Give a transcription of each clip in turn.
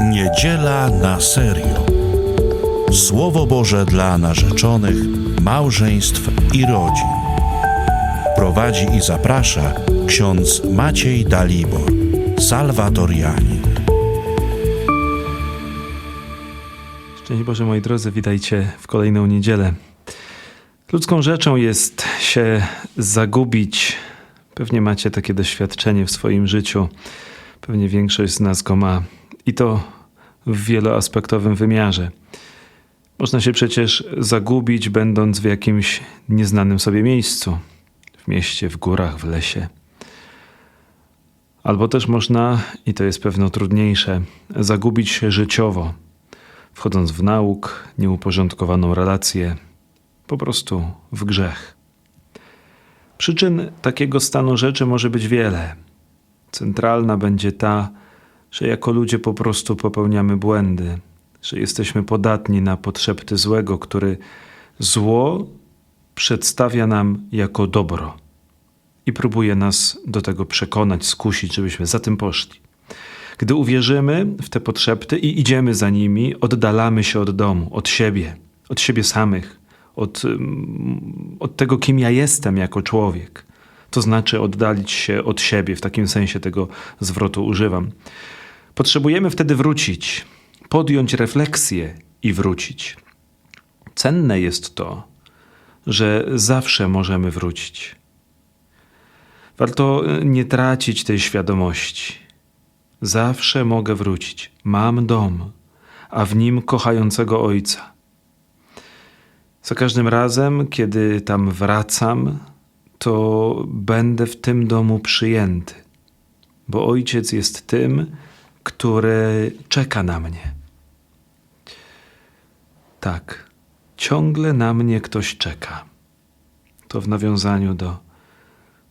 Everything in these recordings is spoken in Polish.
Niedziela na serio. Słowo Boże dla narzeczonych, małżeństw i rodzin. Prowadzi i zaprasza ksiądz Maciej Dalibor, salwatorianin. Szczęść Boże, moi drodzy, witajcie w kolejną niedzielę. Ludzką rzeczą jest się zagubić. Pewnie macie takie doświadczenie w swoim życiu. Pewnie większość z nas go ma. I to w wieloaspektowym wymiarze. Można się przecież zagubić, będąc w jakimś nieznanym sobie miejscu w mieście, w górach, w lesie. Albo też można, i to jest pewno trudniejsze, zagubić się życiowo wchodząc w nauk, nieuporządkowaną relację, po prostu w grzech. Przyczyn takiego stanu rzeczy może być wiele. Centralna będzie ta, że jako ludzie po prostu popełniamy błędy, że jesteśmy podatni na podszepty złego, który zło przedstawia nam jako dobro i próbuje nas do tego przekonać, skusić, żebyśmy za tym poszli. Gdy uwierzymy w te podszepty i idziemy za nimi, oddalamy się od domu, od siebie, od siebie samych, od, mm, od tego, kim ja jestem jako człowiek. To znaczy oddalić się od siebie, w takim sensie tego zwrotu używam. Potrzebujemy wtedy wrócić, podjąć refleksję i wrócić. Cenne jest to, że zawsze możemy wrócić. Warto nie tracić tej świadomości. Zawsze mogę wrócić. Mam dom, a w nim kochającego Ojca. Za każdym razem, kiedy tam wracam, to będę w tym domu przyjęty, bo Ojciec jest tym, który czeka na mnie. Tak, ciągle na mnie ktoś czeka. To w nawiązaniu do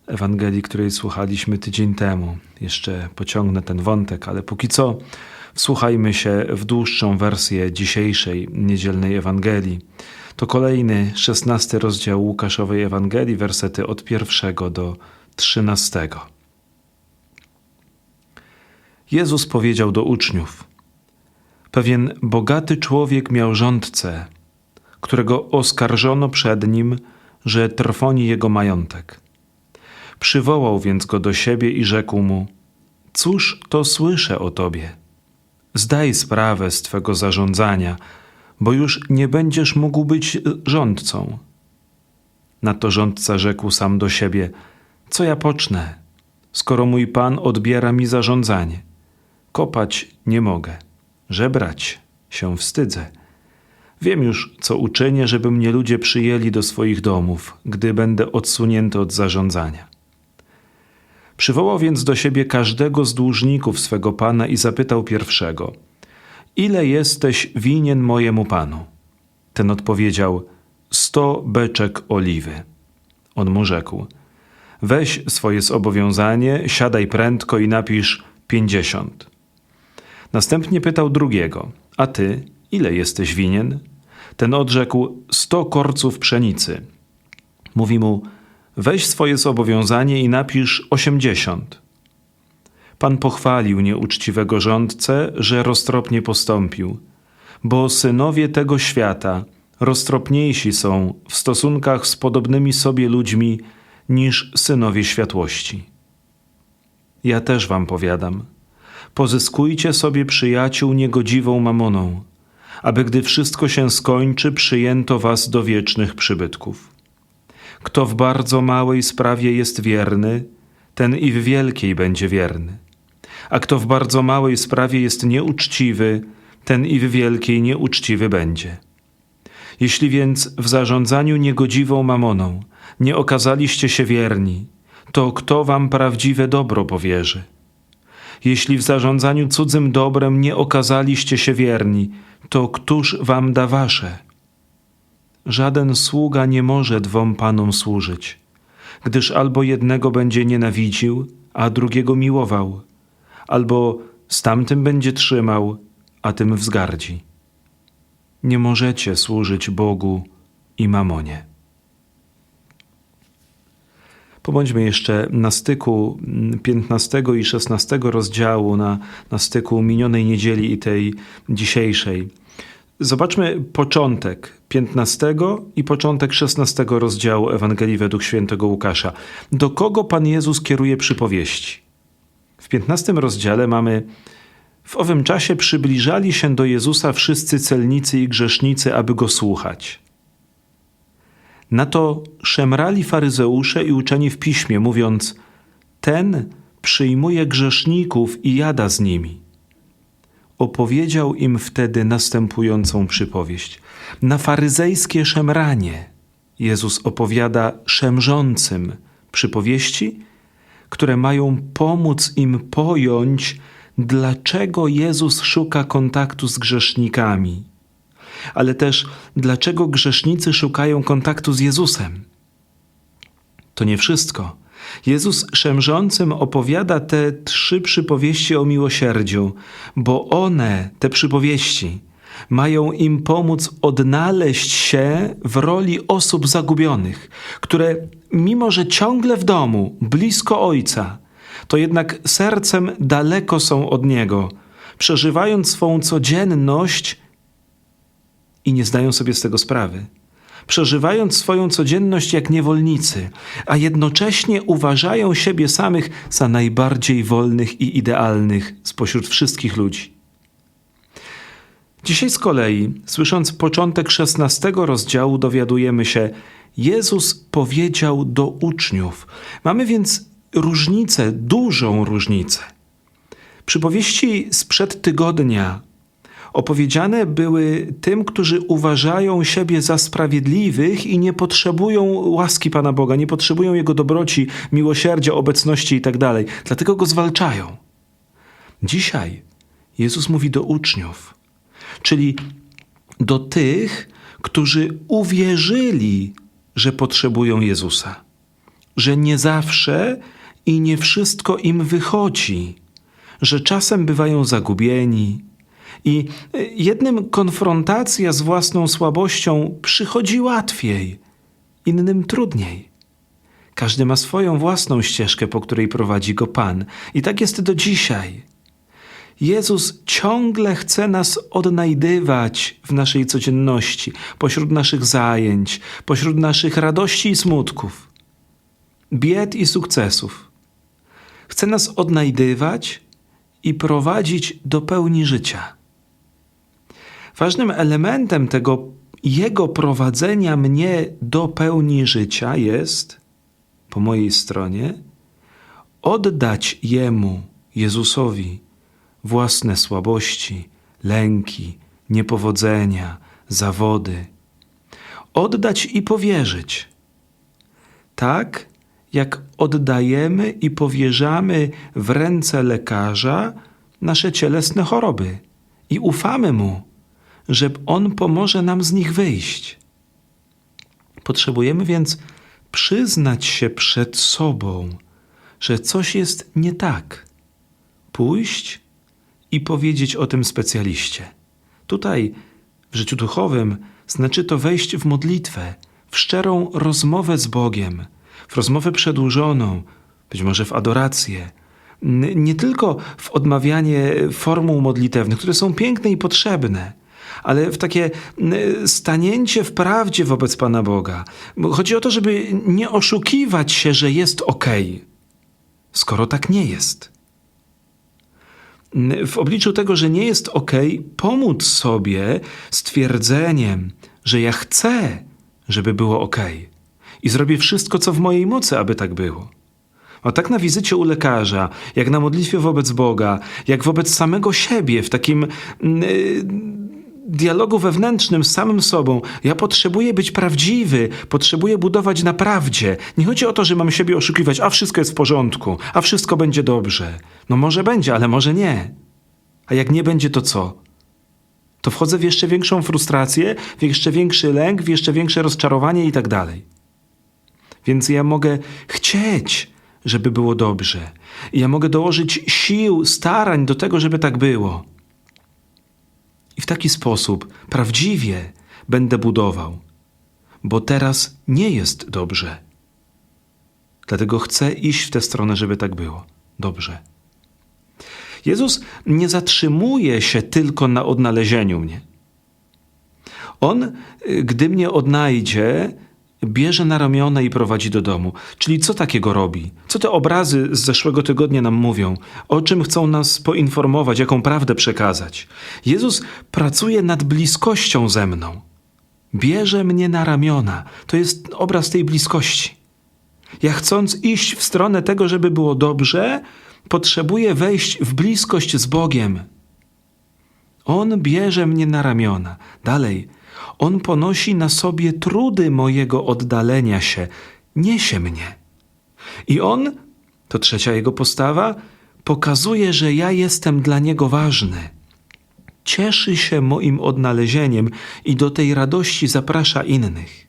Ewangelii, której słuchaliśmy tydzień temu. Jeszcze pociągnę ten wątek, ale póki co wsłuchajmy się w dłuższą wersję dzisiejszej niedzielnej Ewangelii. To kolejny, szesnasty rozdział Łukaszowej Ewangelii, wersety od pierwszego do trzynastego. Jezus powiedział do uczniów: Pewien bogaty człowiek miał rządcę, którego oskarżono przed nim, że trwoni jego majątek. Przywołał więc go do siebie i rzekł mu: Cóż to słyszę o tobie? Zdaj sprawę z twego zarządzania, bo już nie będziesz mógł być rządcą. Na to rządca rzekł sam do siebie: Co ja pocznę, skoro mój pan odbiera mi zarządzanie? Kopać nie mogę, żebrać się wstydzę. Wiem już, co uczynię, żeby mnie ludzie przyjęli do swoich domów, gdy będę odsunięty od zarządzania. Przywołał więc do siebie każdego z dłużników swego pana i zapytał pierwszego: Ile jesteś winien mojemu panu? Ten odpowiedział: Sto beczek oliwy. On mu rzekł: Weź swoje zobowiązanie, siadaj prędko i napisz pięćdziesiąt. Następnie pytał drugiego: A ty, ile jesteś winien? Ten odrzekł: Sto korców pszenicy. Mówi mu: Weź swoje zobowiązanie i napisz osiemdziesiąt. Pan pochwalił nieuczciwego rządcę, że roztropnie postąpił, bo synowie tego świata roztropniejsi są w stosunkach z podobnymi sobie ludźmi niż synowie światłości. Ja też wam powiadam, pozyskujcie sobie przyjaciół niegodziwą mamoną, aby gdy wszystko się skończy, przyjęto was do wiecznych przybytków. Kto w bardzo małej sprawie jest wierny, ten i w wielkiej będzie wierny. A kto w bardzo małej sprawie jest nieuczciwy, ten i w wielkiej nieuczciwy będzie. Jeśli więc w zarządzaniu niegodziwą mamoną nie okazaliście się wierni, to kto wam prawdziwe dobro powierzy? Jeśli w zarządzaniu cudzym dobrem nie okazaliście się wierni, to któż wam da wasze? Żaden sługa nie może dwom panom służyć, gdyż albo jednego będzie nienawidził, a drugiego miłował, albo z tamtym będzie trzymał, a tym wzgardzi. Nie możecie służyć Bogu i mamonie. Pobądźmy jeszcze na styku mm, 15 i 16 rozdziału, na, na styku minionej niedzieli i tej dzisiejszej. Zobaczmy początek 15 i początek 16 rozdziału Ewangelii według świętego Łukasza. Do kogo Pan Jezus kieruje przypowieści? W 15 rozdziale mamy w owym czasie przybliżali się do Jezusa wszyscy celnicy i grzesznicy, aby go słuchać. Na to szemrali faryzeusze i uczeni w piśmie, mówiąc: Ten przyjmuje grzeszników i jada z nimi. Opowiedział im wtedy następującą przypowieść. Na faryzejskie szemranie Jezus opowiada szemrzącym przypowieści, które mają pomóc im pojąć, dlaczego Jezus szuka kontaktu z grzesznikami, ale też dlaczego grzesznicy szukają kontaktu z Jezusem. To nie wszystko. Jezus szemrzącym opowiada te trzy przypowieści o miłosierdziu, bo one, te przypowieści, mają im pomóc odnaleźć się w roli osób zagubionych, które, mimo że ciągle w domu, blisko Ojca, to jednak sercem daleko są od Niego, przeżywając swą codzienność i nie zdają sobie z tego sprawy. Przeżywając swoją codzienność jak niewolnicy, a jednocześnie uważają siebie samych za najbardziej wolnych i idealnych spośród wszystkich ludzi. Dzisiaj z kolei, słysząc początek szesnastego rozdziału, dowiadujemy się, Jezus powiedział do uczniów. Mamy więc różnicę, dużą różnicę. Przypowieści sprzed tygodnia opowiedziane były tym, którzy uważają siebie za sprawiedliwych i nie potrzebują łaski Pana Boga, nie potrzebują Jego dobroci, miłosierdzia, obecności itd. Dlatego go zwalczają. Dzisiaj Jezus mówi do uczniów, czyli do tych, którzy uwierzyli, że potrzebują Jezusa, że nie zawsze i nie wszystko im wychodzi, że czasem bywają zagubieni. I jednym konfrontacja z własną słabością przychodzi łatwiej, innym trudniej. Każdy ma swoją własną ścieżkę, po której prowadzi go Pan. I tak jest do dzisiaj. Jezus ciągle chce nas odnajdywać w naszej codzienności, pośród naszych zajęć, pośród naszych radości i smutków, bied i sukcesów. Chce nas odnajdywać i prowadzić do pełni życia. Ważnym elementem tego Jego prowadzenia mnie do pełni życia jest, po mojej stronie, oddać Jemu, Jezusowi, własne słabości, lęki, niepowodzenia, zawody. Oddać i powierzyć. Tak jak oddajemy i powierzamy w ręce lekarza nasze cielesne choroby i ufamy mu, że on pomoże nam z nich wyjść. Potrzebujemy więc przyznać się przed sobą, że coś jest nie tak, pójść i powiedzieć o tym specjaliście. Tutaj, w życiu duchowym, znaczy to wejść w modlitwę, w szczerą rozmowę z Bogiem, w rozmowę przedłużoną, być może w adorację. Nie tylko w odmawianie formuł modlitewnych, które są piękne i potrzebne, ale w takie stanięcie w prawdzie wobec Pana Boga. Bo Chodzi o to, żeby nie oszukiwać się, że jest okej, skoro tak nie jest w obliczu tego, że nie jest ok, pomóc sobie stwierdzeniem, że ja chcę, żeby było ok i zrobię wszystko, co w mojej mocy, aby tak było. A tak na wizycie u lekarza, jak na modlitwie wobec Boga, jak wobec samego siebie, w takim yy, dialogu wewnętrznym z samym sobą, ja potrzebuję być prawdziwy, potrzebuję budować na prawdzie. Nie chodzi o to, że mam siebie oszukiwać, a wszystko jest w porządku, a wszystko będzie dobrze. No może będzie, ale może nie. A jak nie będzie, to co? To wchodzę w jeszcze większą frustrację, w jeszcze większy lęk, w jeszcze większe rozczarowanie i tak dalej. Więc ja mogę chcieć, żeby było dobrze. I ja mogę dołożyć sił, starań do tego, żeby tak było. I w taki sposób prawdziwie będę budował, bo teraz nie jest dobrze. Dlatego chcę iść w tę stronę, żeby tak było. Dobrze. Jezus nie zatrzymuje się tylko na odnalezieniu mnie. On, y, gdy mnie odnajdzie, bierze na ramiona i prowadzi do domu. Czyli co takiego robi? Co te obrazy z zeszłego tygodnia nam mówią? O czym chcą nas poinformować, jaką prawdę przekazać? Jezus pracuje nad bliskością ze mną. Bierze mnie na ramiona. To jest obraz tej bliskości. Ja chcąc iść w stronę tego, żeby było dobrze, potrzebuję wejść w bliskość z Bogiem. On bierze mnie na ramiona. Dalej, on ponosi na sobie trudy mojego oddalenia się, niesie mnie. I on, to trzecia jego postawa, pokazuje, że ja jestem dla niego ważny. Cieszy się moim odnalezieniem i do tej radości zaprasza innych.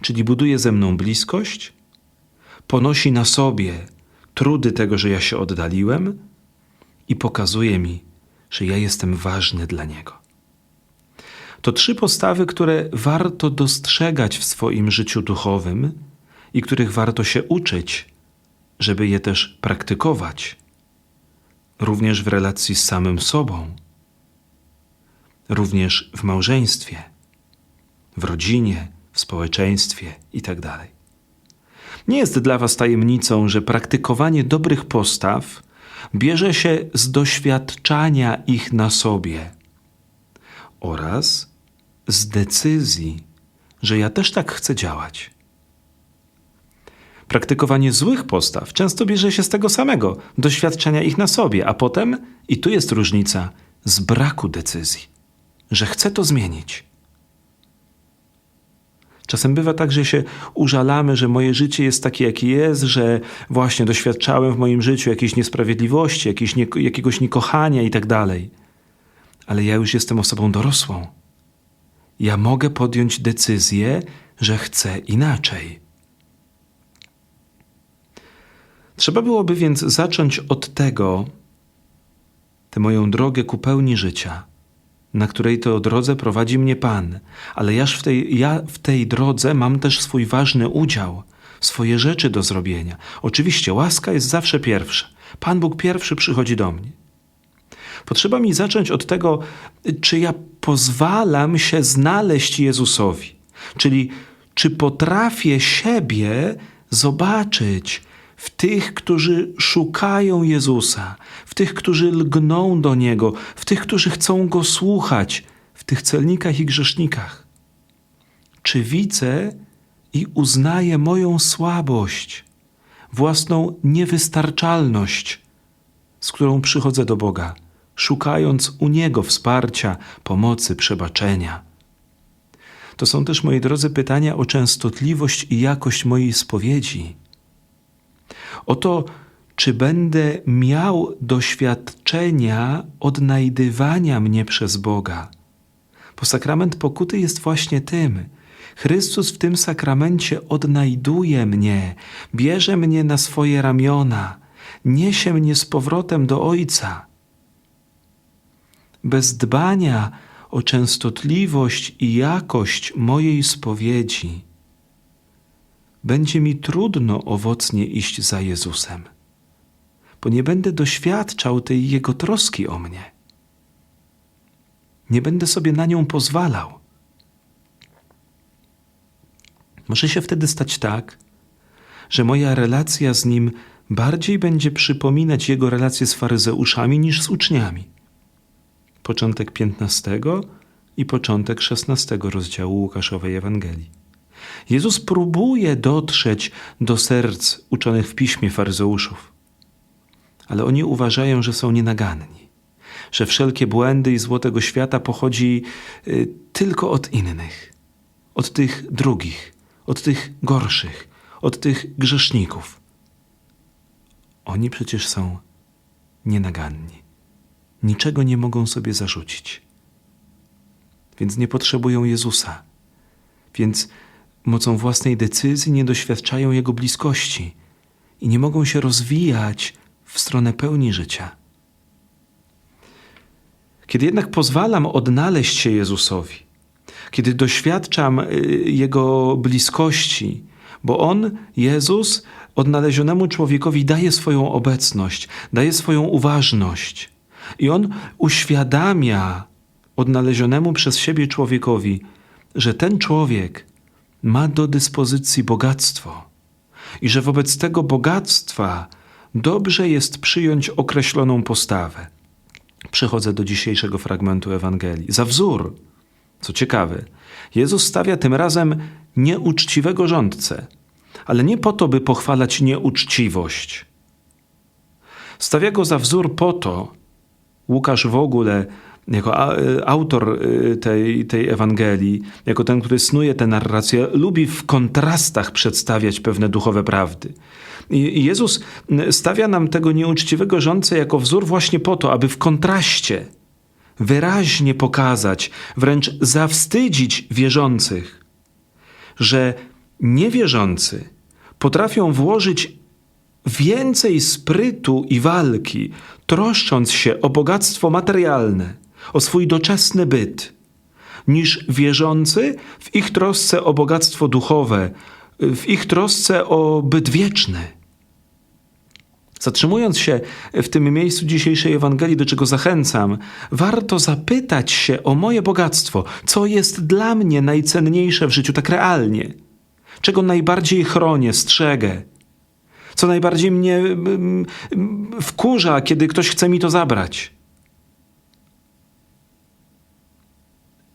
Czyli buduje ze mną bliskość, ponosi na sobie trudy tego, że ja się oddaliłem i pokazuje mi, że ja jestem ważny dla niego. To trzy postawy, które warto dostrzegać w swoim życiu duchowym i których warto się uczyć, żeby je też praktykować, również w relacji z samym sobą, również w małżeństwie, w rodzinie, w społeczeństwie itd. Nie jest dla Was tajemnicą, że praktykowanie dobrych postaw bierze się z doświadczania ich na sobie oraz z decyzji, że ja też tak chcę działać. Praktykowanie złych postaw często bierze się z tego samego, doświadczenia ich na sobie, a potem, i tu jest różnica, z braku decyzji, że chcę to zmienić. Czasem bywa tak, że się użalamy, że moje życie jest takie, jakie jest, że właśnie doświadczałem w moim życiu jakiejś niesprawiedliwości, jakiejś nie, jakiegoś niekochania i tak. Ale ja już jestem osobą dorosłą. Ja mogę podjąć decyzję, że chcę inaczej. Trzeba byłoby więc zacząć od tego, tę moją drogę ku pełni życia, na której to drodze prowadzi mnie Pan, ale jaż w tej, ja w tej drodze mam też swój ważny udział, swoje rzeczy do zrobienia. Oczywiście łaska jest zawsze pierwsza. Pan Bóg pierwszy przychodzi do mnie. Potrzeba mi zacząć od tego, czy ja pozwalam się znaleźć Jezusowi, czyli czy potrafię siebie zobaczyć w tych, którzy szukają Jezusa, w tych, którzy lgną do Niego, w tych, którzy chcą Go słuchać, w tych celnikach i grzesznikach. Czy widzę i uznaję moją słabość, własną niewystarczalność, z którą przychodzę do Boga, szukając u Niego wsparcia, pomocy, przebaczenia. To są też, moi drodzy, pytania o częstotliwość i jakość mojej spowiedzi. O to, czy będę miał doświadczenia odnajdywania mnie przez Boga. Bo sakrament pokuty jest właśnie tym. Chrystus w tym sakramencie odnajduje mnie, bierze mnie na swoje ramiona, niesie mnie z powrotem do Ojca. Bez dbania o częstotliwość i jakość mojej spowiedzi, będzie mi trudno owocnie iść za Jezusem, bo nie będę doświadczał tej Jego troski o mnie. Nie będę sobie na nią pozwalał. Może się wtedy stać tak, że moja relacja z Nim bardziej będzie przypominać Jego relację z faryzeuszami niż z uczniami. Początek 15 i początek 16 rozdziału Łukaszowej Ewangelii. Jezus próbuje dotrzeć do serc uczonych w piśmie faryzeuszów, ale oni uważają, że są nienaganni, że wszelkie błędy i zło tego świata pochodzi y, tylko od innych, od tych drugich, od tych gorszych, od tych grzeszników. Oni przecież są nienaganni, niczego nie mogą sobie zarzucić, więc nie potrzebują Jezusa, więc mocą własnej decyzji nie doświadczają Jego bliskości i nie mogą się rozwijać w stronę pełni życia. Kiedy jednak pozwalam odnaleźć się Jezusowi, kiedy doświadczam y, Jego bliskości, bo On, Jezus, odnalezionemu człowiekowi daje swoją obecność, daje swoją uważność. I on uświadamia odnalezionemu przez siebie człowiekowi, że ten człowiek ma do dyspozycji bogactwo i że wobec tego bogactwa dobrze jest przyjąć określoną postawę. Przechodzę do dzisiejszego fragmentu Ewangelii. Za wzór, co ciekawe, Jezus stawia tym razem nieuczciwego rządcę, ale nie po to, by pochwalać nieuczciwość. Stawia go za wzór po to, Łukasz w ogóle, jako y, autor y, tej, tej Ewangelii, jako ten, który snuje tę narrację, lubi w kontrastach przedstawiać pewne duchowe prawdy. I Jezus stawia nam tego nieuczciwego rządcę jako wzór właśnie po to, aby w kontraście wyraźnie pokazać, wręcz zawstydzić wierzących, że niewierzący potrafią włożyć więcej sprytu i walki, troszcząc się o bogactwo materialne, o swój doczesny byt, niż wierzący w ich trosce o bogactwo duchowe, w ich trosce o byt wieczny. Zatrzymując się w tym miejscu dzisiejszej Ewangelii, do czego zachęcam, warto zapytać się o moje bogactwo, co jest dla mnie najcenniejsze w życiu tak realnie, czego najbardziej chronię, strzegę, co najbardziej mnie wkurza, kiedy ktoś chce mi to zabrać.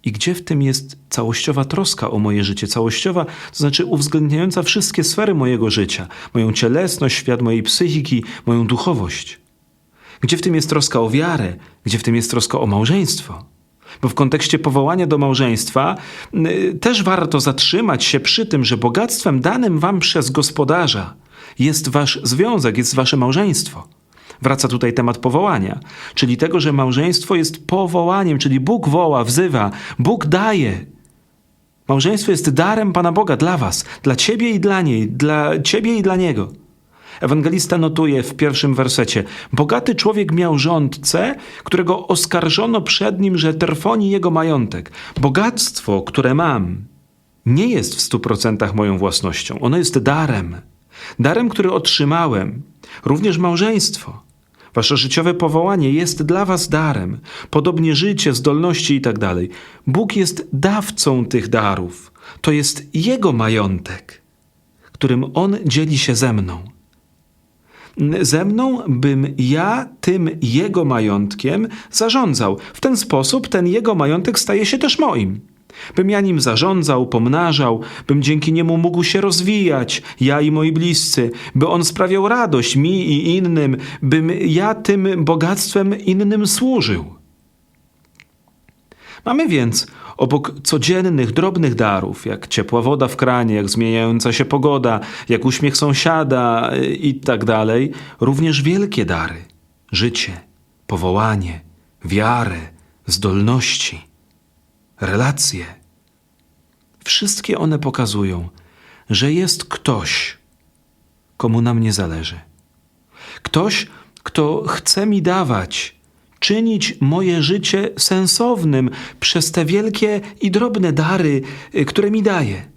I gdzie w tym jest całościowa troska o moje życie, całościowa, to znaczy uwzględniająca wszystkie sfery mojego życia, moją cielesność, świat mojej psychiki, moją duchowość? Gdzie w tym jest troska o wiarę, gdzie w tym jest troska o małżeństwo? Bo w kontekście powołania do małżeństwa y, też warto zatrzymać się przy tym, że bogactwem danym wam przez gospodarza jest wasz związek, jest wasze małżeństwo. Wraca tutaj temat powołania, czyli tego, że małżeństwo jest powołaniem, czyli Bóg woła, wzywa, Bóg daje. Małżeństwo jest darem Pana Boga dla was, dla ciebie i dla niej, dla ciebie i dla niego. Ewangelista notuje w pierwszym wersecie: Bogaty człowiek miał rządcę, którego oskarżono przed nim, że trwoni jego majątek. Bogactwo, które mam, nie jest w stu procentach moją własnością. Ono jest darem. Darem, który otrzymałem. Również małżeństwo. Wasze życiowe powołanie jest dla was darem. Podobnie życie, zdolności i tak. Bóg jest dawcą tych darów. To jest Jego majątek, którym On dzieli się ze mną ze mną, bym ja tym jego majątkiem zarządzał. W ten sposób ten jego majątek staje się też moim. Bym ja nim zarządzał, pomnażał, bym dzięki niemu mógł się rozwijać, ja i moi bliscy, by on sprawiał radość mi i innym, bym ja tym bogactwem innym służył. Mamy więc obok codziennych, drobnych darów, jak ciepła woda w kranie, jak zmieniająca się pogoda, jak uśmiech sąsiada y, i tak również wielkie dary: życie, powołanie, wiarę, zdolności, relacje. Wszystkie one pokazują, że jest ktoś, komu nam nie zależy. Ktoś, kto chce mi dawać, czynić moje życie sensownym przez te wielkie i drobne dary, y, które mi daje.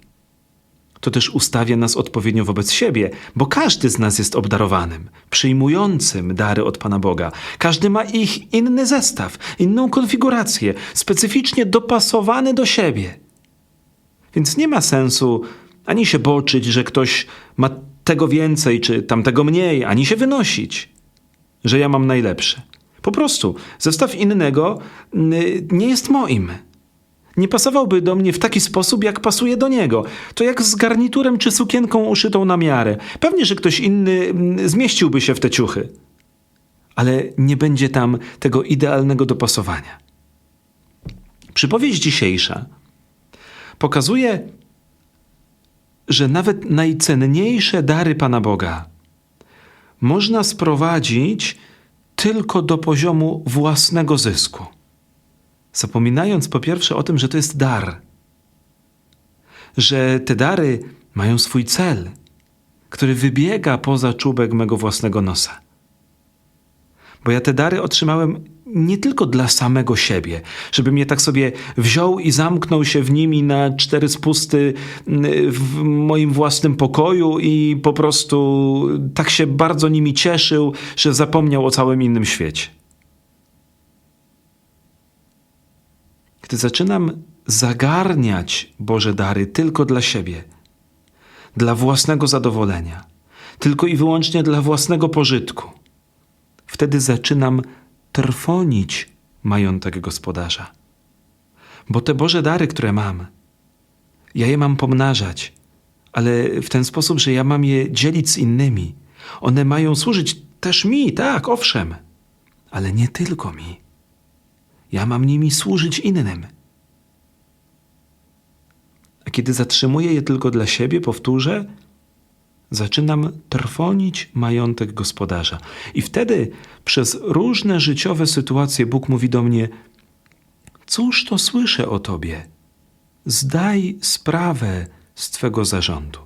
To też ustawia nas odpowiednio wobec siebie, bo każdy z nas jest obdarowanym, przyjmującym dary od Pana Boga. Każdy ma ich inny zestaw, inną konfigurację, specyficznie dopasowany do siebie. Więc nie ma sensu ani się boczyć, że ktoś ma tego więcej czy tamtego mniej, ani się wynosić, że ja mam najlepsze. Po prostu zestaw innego nie jest moim. Nie pasowałby do mnie w taki sposób, jak pasuje do niego. To jak z garniturem czy sukienką uszytą na miarę. Pewnie, że ktoś inny mm, zmieściłby się w te ciuchy, ale nie będzie tam tego idealnego dopasowania. Przypowieść dzisiejsza pokazuje, że nawet najcenniejsze dary Pana Boga można sprowadzić tylko do poziomu własnego zysku. Zapominając po pierwsze o tym, że to jest dar, że te dary mają swój cel, który wybiega poza czubek mego własnego nosa. Bo ja te dary otrzymałem nie tylko dla samego siebie, żebym je tak sobie wziął i zamknął się w nimi na cztery spusty y, w moim własnym pokoju i po prostu tak się bardzo nimi cieszył, że zapomniał o całym innym świecie. Gdy zaczynam zagarniać Boże dary tylko dla siebie, dla własnego zadowolenia, tylko i wyłącznie dla własnego pożytku, wtedy zaczynam trwonić majątek gospodarza. Bo te Boże dary, które mam, ja je mam pomnażać, ale w ten sposób, że ja mam je dzielić z innymi. One mają służyć też mi, tak, owszem, ale nie tylko mi. Ja mam nimi służyć innym. A kiedy zatrzymuję je tylko dla siebie, powtórzę, zaczynam trwonić majątek gospodarza. I wtedy przez różne życiowe sytuacje Bóg mówi do mnie: Cóż to słyszę o tobie? Zdaj sprawę z twego zarządu,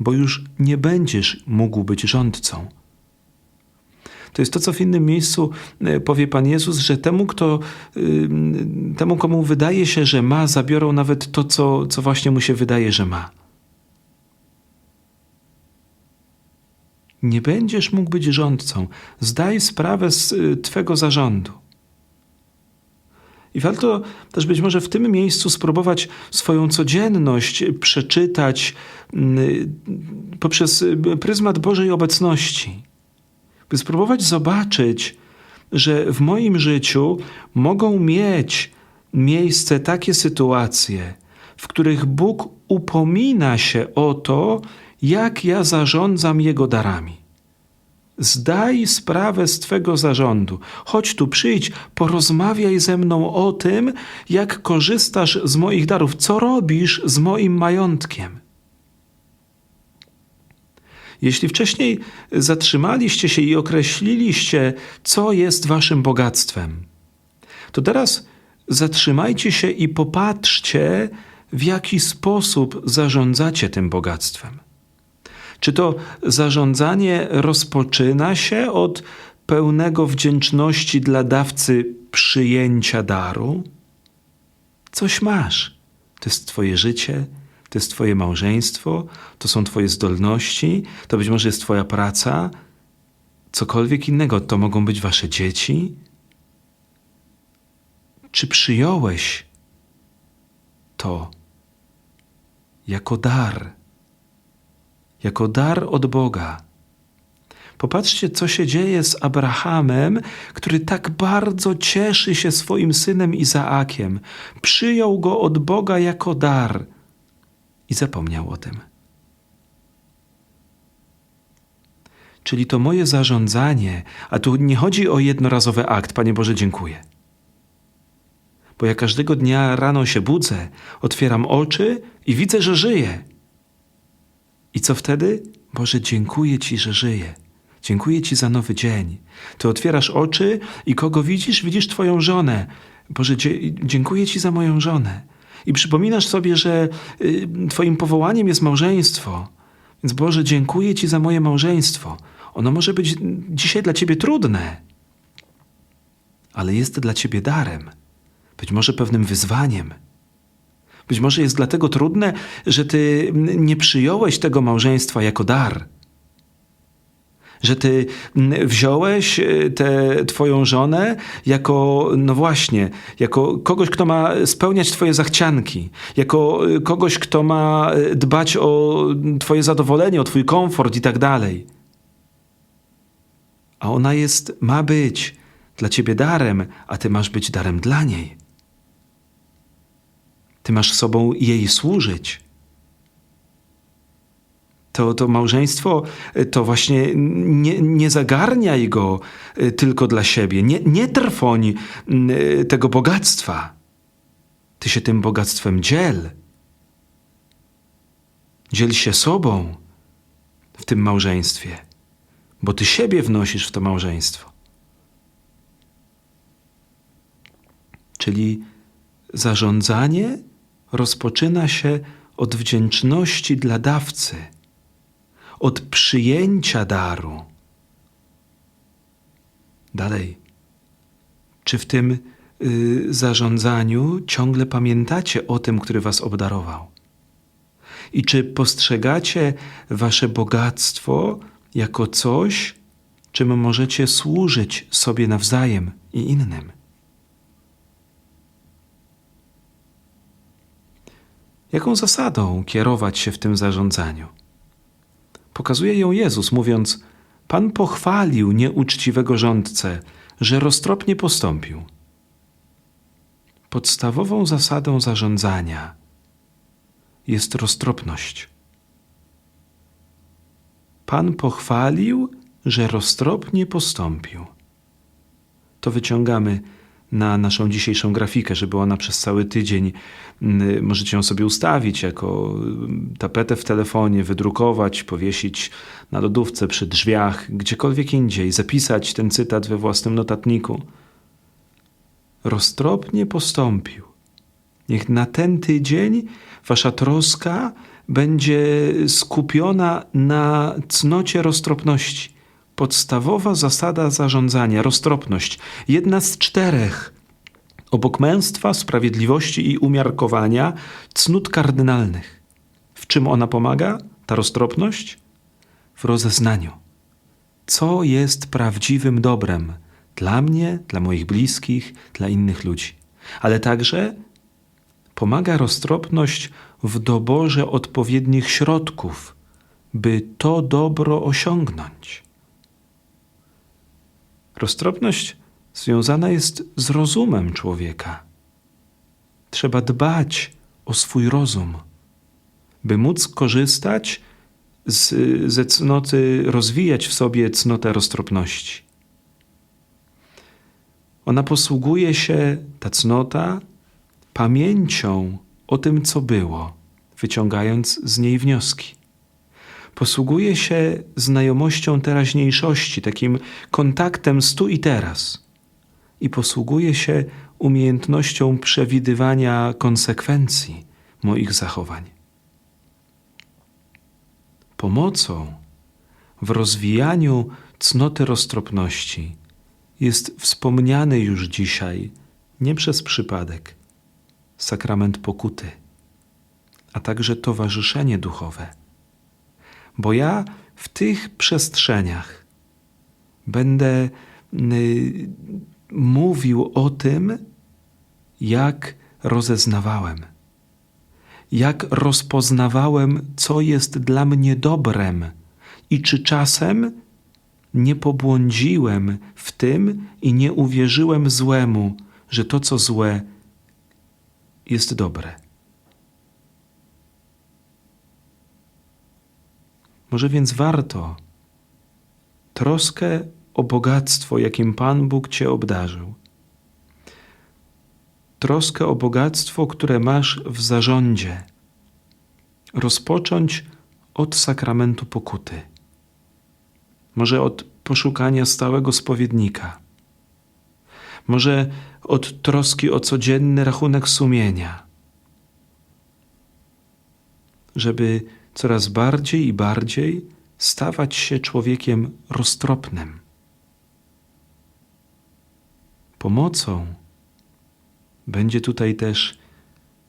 bo już nie będziesz mógł być rządcą. To jest to, co w innym miejscu e, powie Pan Jezus, że temu, kto, y, temu komu wydaje się, że ma, zabiorą nawet to, co, co właśnie mu się wydaje, że ma. Nie będziesz mógł być rządcą. Zdaj sprawę z y, Twego zarządu. I warto też być może w tym miejscu spróbować swoją codzienność przeczytać y, poprzez pryzmat Bożej obecności. By spróbować zobaczyć, że w moim życiu mogą mieć miejsce takie sytuacje, w których Bóg upomina się o to, jak ja zarządzam Jego darami. Zdaj sprawę z Twego zarządu. Chodź tu, przyjdź, porozmawiaj ze mną o tym, jak korzystasz z moich darów, co robisz z moim majątkiem. Jeśli wcześniej zatrzymaliście się i określiliście, co jest Waszym bogactwem, to teraz zatrzymajcie się i popatrzcie, w jaki sposób zarządzacie tym bogactwem. Czy to zarządzanie rozpoczyna się od pełnego wdzięczności dla dawcy przyjęcia daru? Coś masz. To jest Twoje życie, to jest Twoje małżeństwo, to są Twoje zdolności, to być może jest Twoja praca, cokolwiek innego. To mogą być Wasze dzieci. Czy przyjąłeś to jako dar? jako dar od Boga. Popatrzcie, co się dzieje z Abrahamem, który tak bardzo cieszy się swoim synem Izaakiem. Przyjął go od Boga jako dar i zapomniał o tym. Czyli to moje zarządzanie, a tu nie chodzi o jednorazowy akt, Panie Boże, dziękuję. Bo ja każdego dnia rano się budzę, otwieram oczy i widzę, że żyję. I co wtedy? Boże, dziękuję Ci, że żyję. Dziękuję Ci za nowy dzień. Ty otwierasz oczy i kogo widzisz? Widzisz Twoją żonę. Boże, dziękuję Ci za moją żonę. I przypominasz sobie, że y, Twoim powołaniem jest małżeństwo. Więc Boże, dziękuję Ci za moje małżeństwo. Ono może być dzisiaj dla Ciebie trudne, ale jest dla Ciebie darem, być może pewnym wyzwaniem. Być może jest dlatego trudne, że ty nie przyjąłeś tego małżeństwa jako dar. Że ty wziąłeś e, tę twoją żonę jako, no właśnie, jako kogoś, kto ma spełniać twoje zachcianki, jako e, kogoś, kto ma e, dbać o twoje zadowolenie, o twój komfort i tak dalej. A ona jest, ma być dla ciebie darem, a ty masz być darem dla niej. Ty masz sobą jej służyć. To, to małżeństwo e, to właśnie nie, nie zagarniaj go e, tylko dla siebie. Nie, nie trwoń e, tego bogactwa. Ty się tym bogactwem dziel. Dziel się sobą w tym małżeństwie, bo ty siebie wnosisz w to małżeństwo. Czyli zarządzanie rozpoczyna się od wdzięczności dla dawcy, od przyjęcia daru. Dalej. Czy w tym y, zarządzaniu ciągle pamiętacie o tym, który was obdarował? I czy postrzegacie wasze bogactwo jako coś, czym możecie służyć sobie nawzajem i innym? Jaką zasadą kierować się w tym zarządzaniu? Pokazuje ją Jezus, mówiąc: Pan pochwalił nieuczciwego rządcę, że roztropnie postąpił. Podstawową zasadą zarządzania jest roztropność. Pan pochwalił, że roztropnie postąpił. To wyciągamy na naszą dzisiejszą grafikę, żeby ona przez cały tydzień, mm, możecie ją sobie ustawić jako mm, tapetę w telefonie, wydrukować, powiesić na lodówce, przy drzwiach, gdziekolwiek indziej, zapisać ten cytat we własnym notatniku. Roztropnie postąpił. Niech na ten tydzień wasza troska będzie skupiona na cnocie roztropności. Podstawowa zasada zarządzania roztropność, jedna z czterech. Obok męstwa, sprawiedliwości i umiarkowania, cnót kardynalnych. W czym ona pomaga, ta roztropność? W rozeznaniu. Co jest prawdziwym dobrem dla mnie, dla moich bliskich, dla innych ludzi. Ale także pomaga roztropność w doborze odpowiednich środków, by to dobro osiągnąć. Roztropność związana jest z rozumem człowieka. Trzeba dbać o swój rozum, by móc korzystać z, ze cnoty, rozwijać w sobie cnotę roztropności. Ona posługuje się, ta cnota, pamięcią o tym, co było, wyciągając z niej wnioski. Posługuje się znajomością teraźniejszości, takim kontaktem z tu i teraz. I posługuje się umiejętnością przewidywania konsekwencji moich zachowań. Pomocą w rozwijaniu cnoty roztropności jest wspomniany już dzisiaj, nie przez przypadek, sakrament pokuty, a także towarzyszenie duchowe. Bo ja w tych przestrzeniach będę y, mówił o tym, jak rozeznawałem, jak rozpoznawałem, co jest dla mnie dobrem i czy czasem nie pobłądziłem w tym i nie uwierzyłem złemu, że to, co złe, jest dobre. Może więc warto troskę o bogactwo, jakim Pan Bóg Cię obdarzył, troskę o bogactwo, które masz w zarządzie, rozpocząć od sakramentu pokuty. Może od poszukania stałego spowiednika. Może od troski o codzienny rachunek sumienia. Żeby coraz bardziej i bardziej stawać się człowiekiem roztropnym. Pomocą będzie tutaj też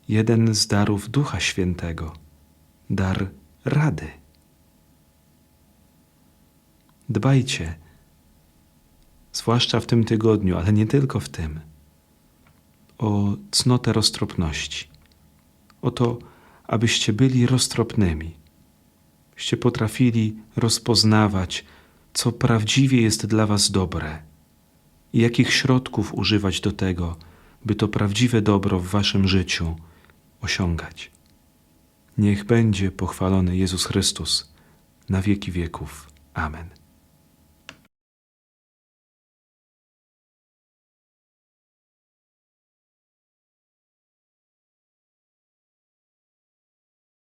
jeden z darów Ducha Świętego dar rady. Dbajcie, zwłaszcza w tym tygodniu, ale nie tylko w tym, o cnotę roztropności, o to, abyście byli roztropnymi, byście potrafili rozpoznawać, co prawdziwie jest dla Was dobre i jakich środków używać do tego, by to prawdziwe dobro w Waszym życiu osiągać. Niech będzie pochwalony Jezus Chrystus na wieki wieków. Amen.